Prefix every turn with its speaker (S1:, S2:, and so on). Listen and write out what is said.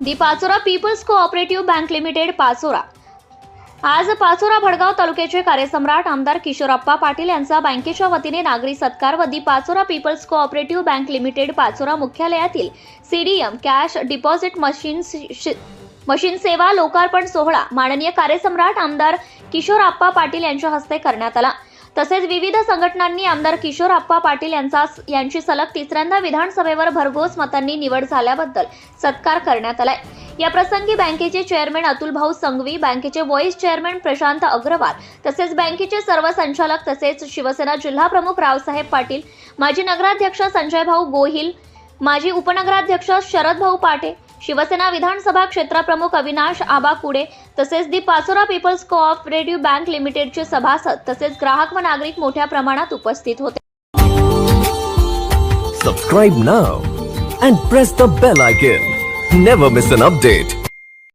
S1: The Pachora people's cooperative bank limited Pachora. आज पाचोरा भडगाव तालुक्याचे कार्यसम्राट आमदार किशोरप्पा पाटील यांचा बँकेच्या वतीने नागरी सत्कार व the Pachora people's cooperative bank limited Pachora मुख्यालयातील CDM cash deposit machine machine सेवा लोकार्पण सोहळा माननीय कार्यसम्राट आमदार किशोरप्पा पाटील यांच्या हस्ते करण्यात आला. तसेच विविध संघटनांनी आमदार किशोर अप्पा पाटील यांचा यांची सलग तिसऱ्यांदा विधानसभेवर भरघोस मतांनी निवड झाल्याबद्दल सत्कार करण्यात आलाय. या प्रसंगी बँकेचे चेअरमॅन अतुल भाऊ संघवी बँकेचे व्हॉइस चेअरमॅन प्रशांत अग्रवाल तसेच बँकेचे सर्व संचालक तसेच शिवसेना जिल्हा प्रमुख रावसाहेब पाटील माजी नगराध्यक्ष संजय भाऊ गोहिल माजी उपनगराध्यक्ष शरद भाऊ पाटे शिवसेना विधानसभा क्षेत्रप्रमुख अविनाश आबा कुडे तसेच the Pachora people's cooperative bank लिमिटेडचे सभासद तसेच ग्राहक व नागरिक मोठ्या प्रमाणात उपस्थित होते.
S2: Subscribe now and press the bell icon never miss an update